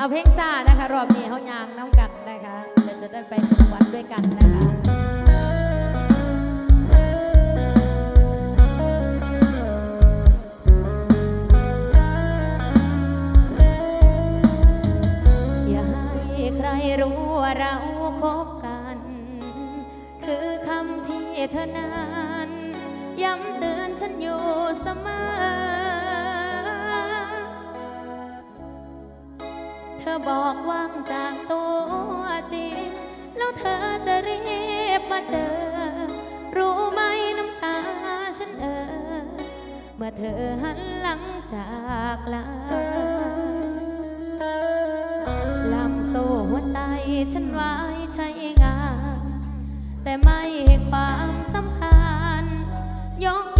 เอาเพลงซ่านะคะ รอบนี้เขายางน้ำกันนะคะเดี๋ยวจะได้ไปถึงวัดด้วยกันนะคะอย่าให้ใครรู้ว่าเราคบกัน คือคำที่เธอนานย้ำเตือนฉันอยู่เสมอ อบอกว่างจากตัวจริง แล้วเธอจะรีบมาเจอ รู้ไหมน้ำตาฉันเออ เมื่อเธอหันหลังจากลาลำโซ่หัวใจฉันไว้ใช้งาน แต่ไม่ให้ความสำคัญยกย่องอ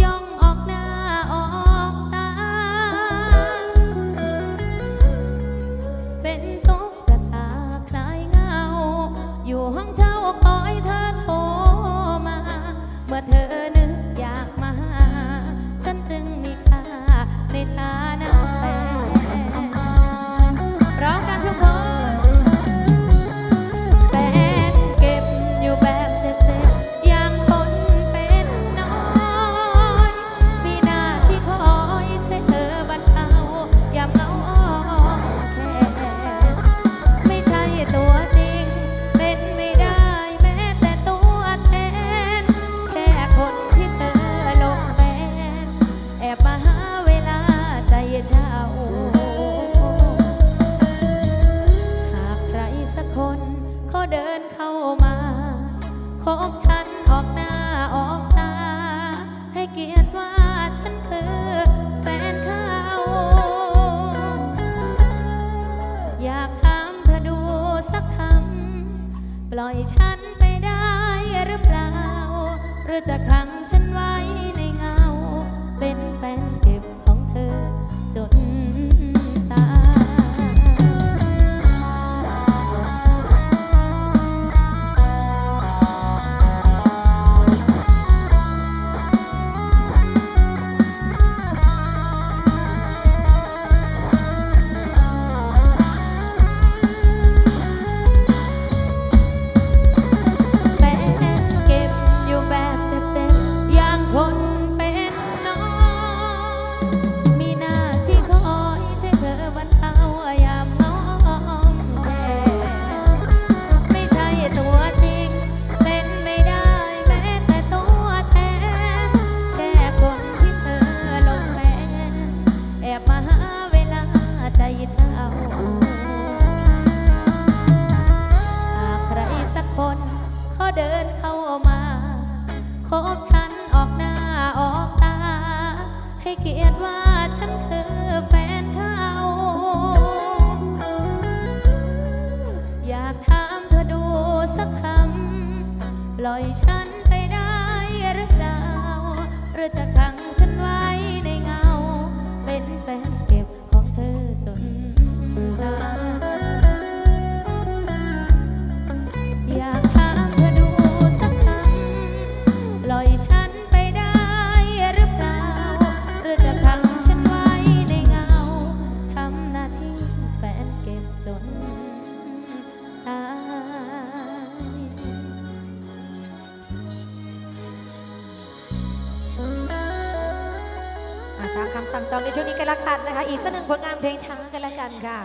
อก ตามคำสั่งจองในช่วงนี้กันละกันนะคะ อีกสักหนึ่งผลงานเพลงช้ากันละกันค่ะ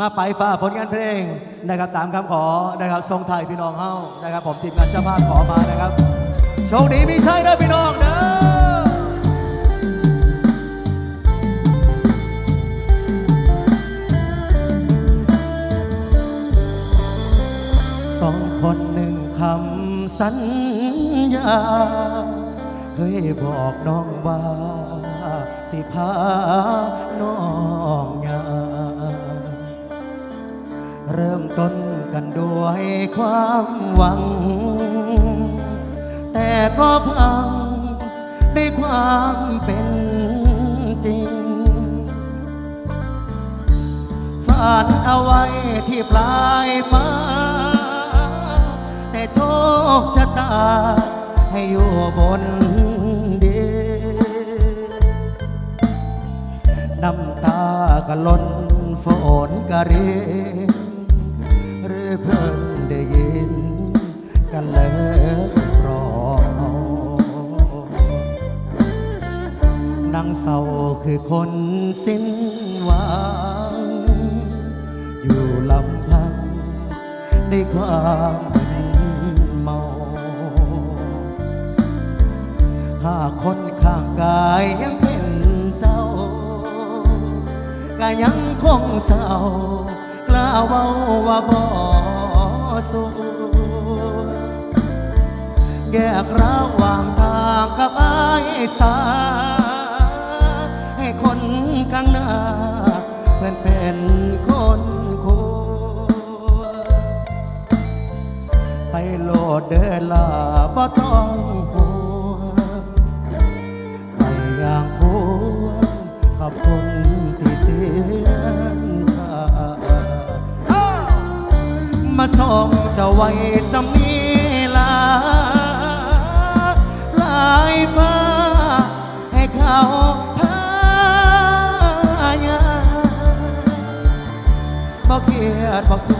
มาไปฝ่าผลงานเพลงนะครับตามคำขอนะครับทรงไทยพี่น้องเฮานะครับ ผมทีมงานเจ้าภาพขอมานะครับโชคดีมีชัยนะพี่น้องนะสองคนหนึ่งคำสัญญา เคยบอกน้องว่า สิพาน้องยาเริ่มต้นกันด้วยความหวัง แต่ก็พังด้วยความเป็นจริงฝันเอาไว้ที่ปลายฟ้า แต่โชคชะตาให้อยู่บน ตาก็ล้นฝนกระรินหรือเพิ่นได้ยินกันเลยรอนางเศร้าคือคนสิ้นหวัง อยู่ลำพังในความมึนเมา หากคนข้างกายยัง ก็ยังคงเศร้ากล้าเว้าว่าบ่สู้แยกระหว่างทางกับไอายสา ให้คนข้างหน้าเพื่อนเป็นคนควรไปโลดเดินลาบ่ต้องห่วไปอย่างควรขอบคุณ สียค่ามาส่องจะไว้สมีลา ลายฟ้าให้เขาพายาบอกเกียดบอกทุก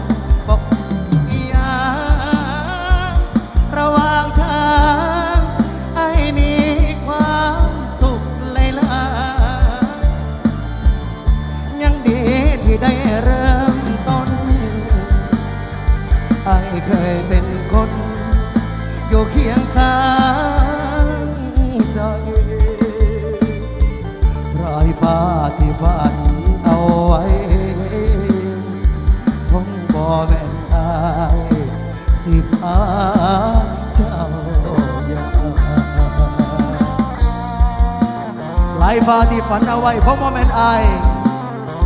ข์บอกายฟ้าที่ฝันเอาไว้คงบ่าแม่นอาย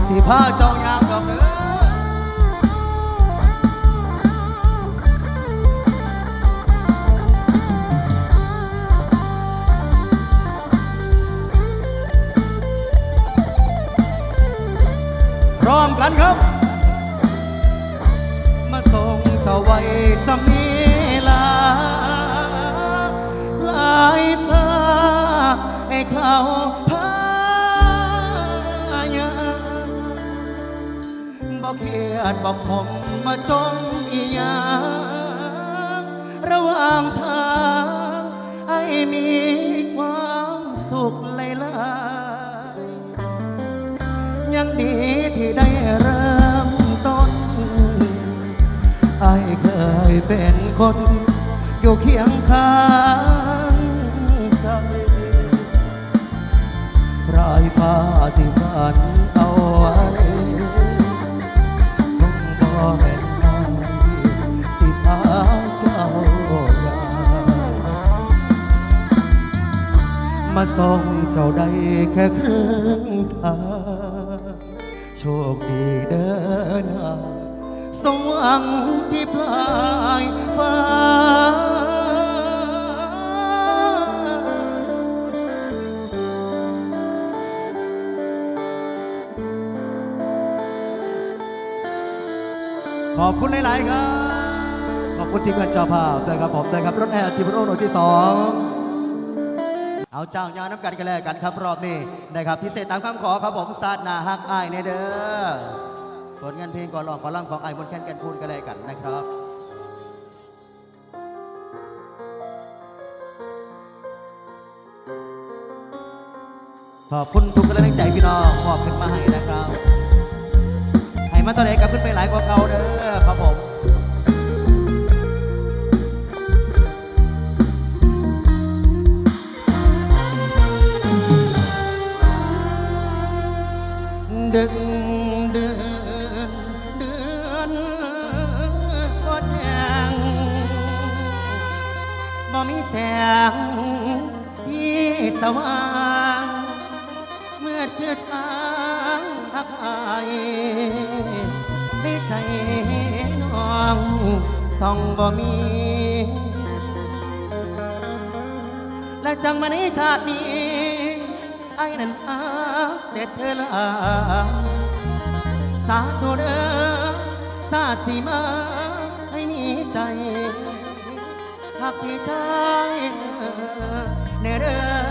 สิพาเจ้ายามดอกเด้อพร้อมกันครับ มาส่งเสาไว้สมีลาลายฟ้าให้เขา เขียดบอกผมมาจงอีหยังระหว่างทางไอ้มีความสุขหลายๆยังดีที่ได้เริ่มต้น ไอ้เคยเป็นคนอยู่เคียงข้างใจรายฟ้าที่ฝันเอาไว้ แม่นไอ้สิพาเจ้าอย่ามาส่งเจ้าได้แค่ครึ่งทางโชคดีเด้อนหาสมหวังที่ปลายฟ้า ขอบคุณหลาย ๆ ครับ ขอบคุณทีมงานเจ้าภาพด้วยครับผมด้วยครับรถแห่ทีมโรโนที่สองเอาเจ้ายาน้ำกันกันแล้วกันครับรอบนี้นะครับพิเศษตามคำขอครับผมซาดนาฮักไอายในเด้อผลงานเพลงก่อนร้องก่อนร่ำของไอ้บนแคนกันพูนกันแล้วกันนะครับขอบคุณทุกกำลังใจพี่น้องมอบขึ้นมาให้นะครับ มาตอนไหนกับขึ้นไปหลายกว่าเก่าเด้อครับผมดึงเดือนเดือนก็แจงบ่มีแสงที่สว่าง ในใจน้องส่องบ่มี และจังมาในชาตินี้ไอ้นั้นอาแต่เธอละสาธุเด้อสาสีมาให้มีใจหักพี่ชายเนเด้อ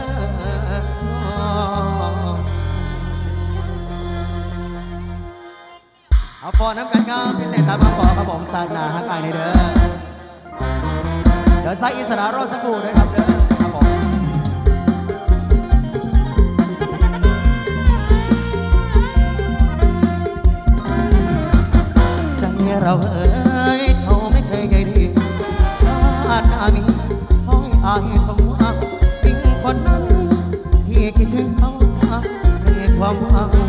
เอาฟอน้ำกันครับพิเศษตามคำขอครับผมสานาฮักไอในเด้อเดี๋ยวสาอิสระรอสักครู่ด้วยครับเด้อครับผมจังเราเอ้ยเขาไม่เคยใหญ่ดีอาณามีห้องอายสมอาจริงคนนั้นที่คิดถึงเขาจะเรียกความหวัง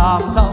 สามเศร้า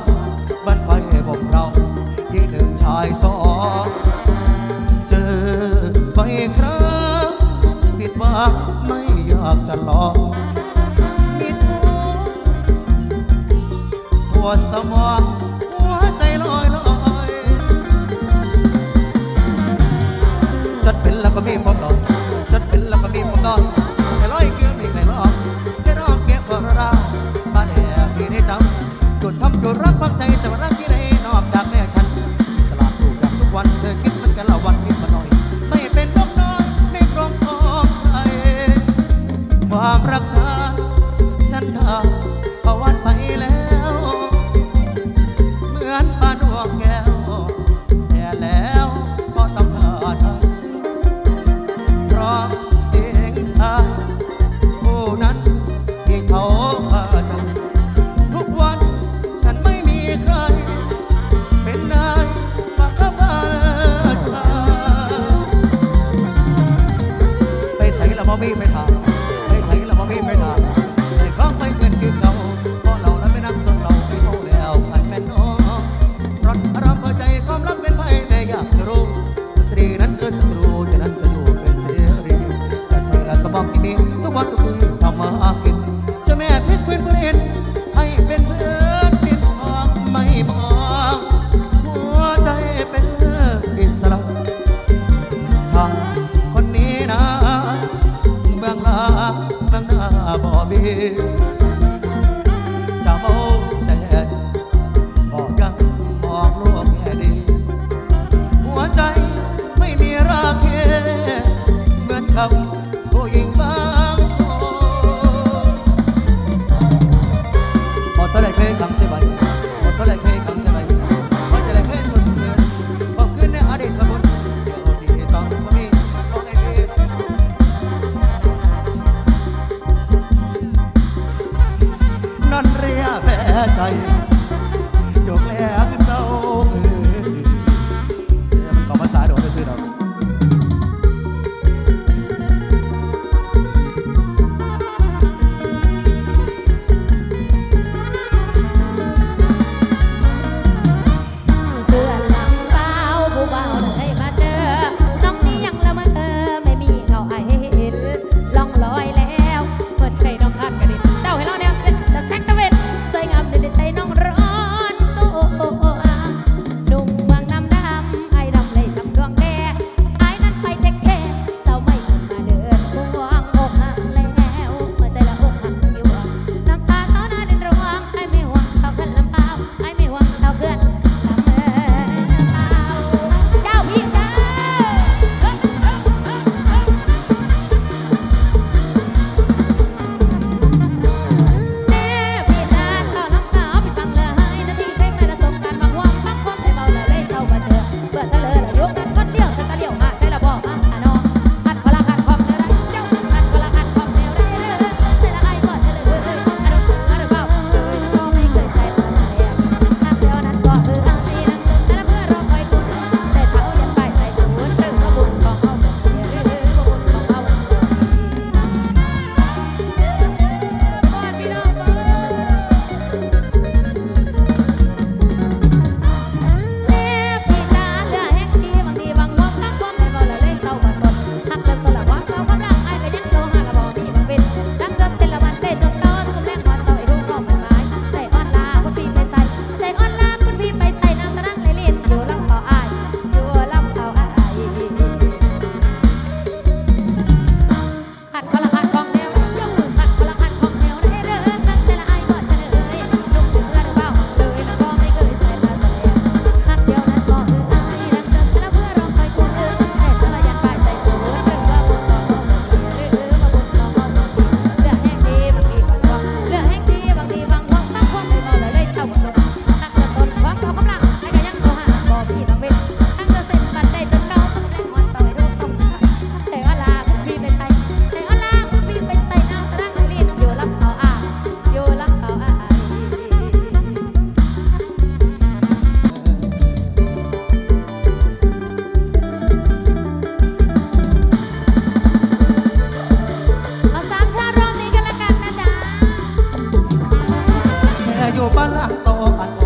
ต่อัน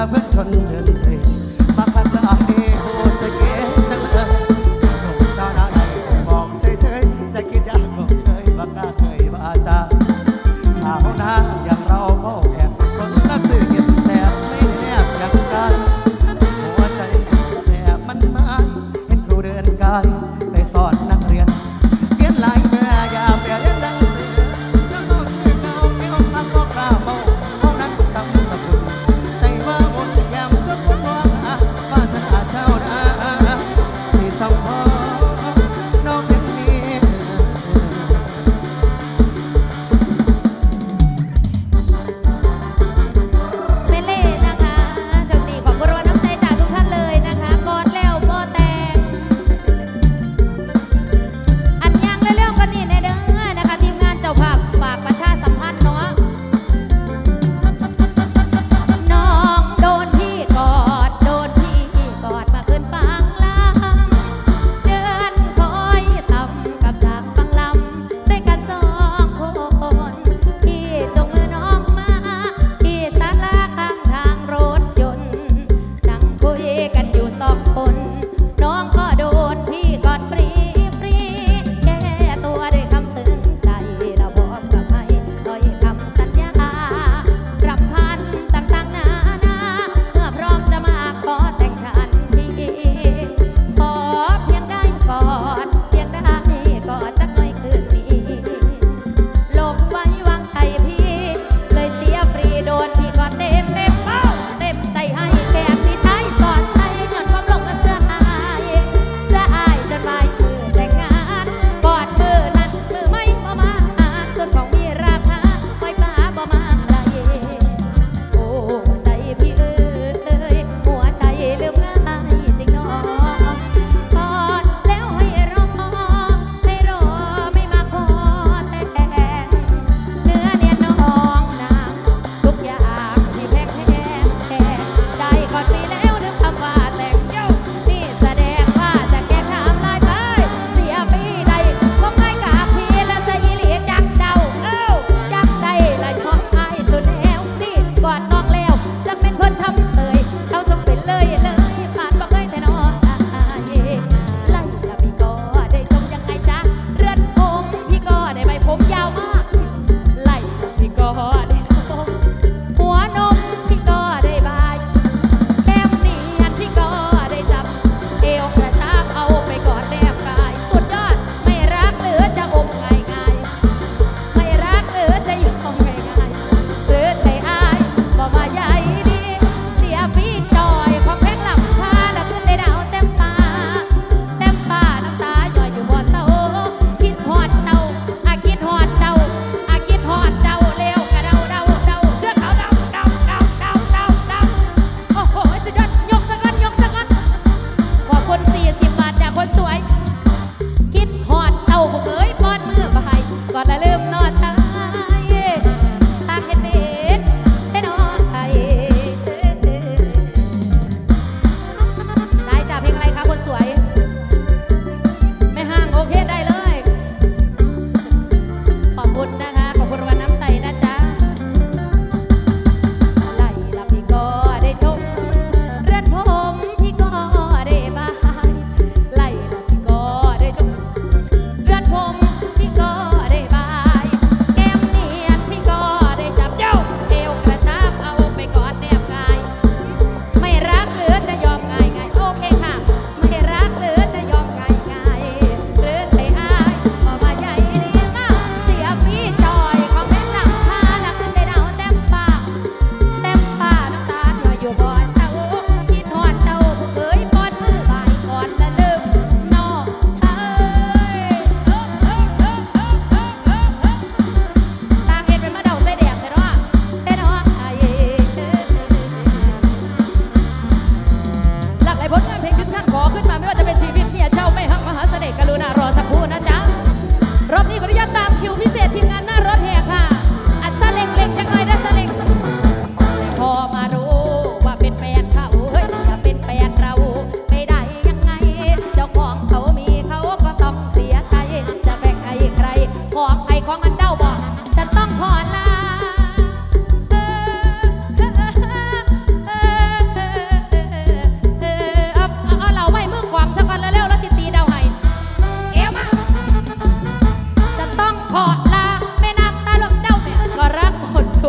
I've a thunder day.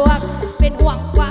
วกเป็นห่วงความ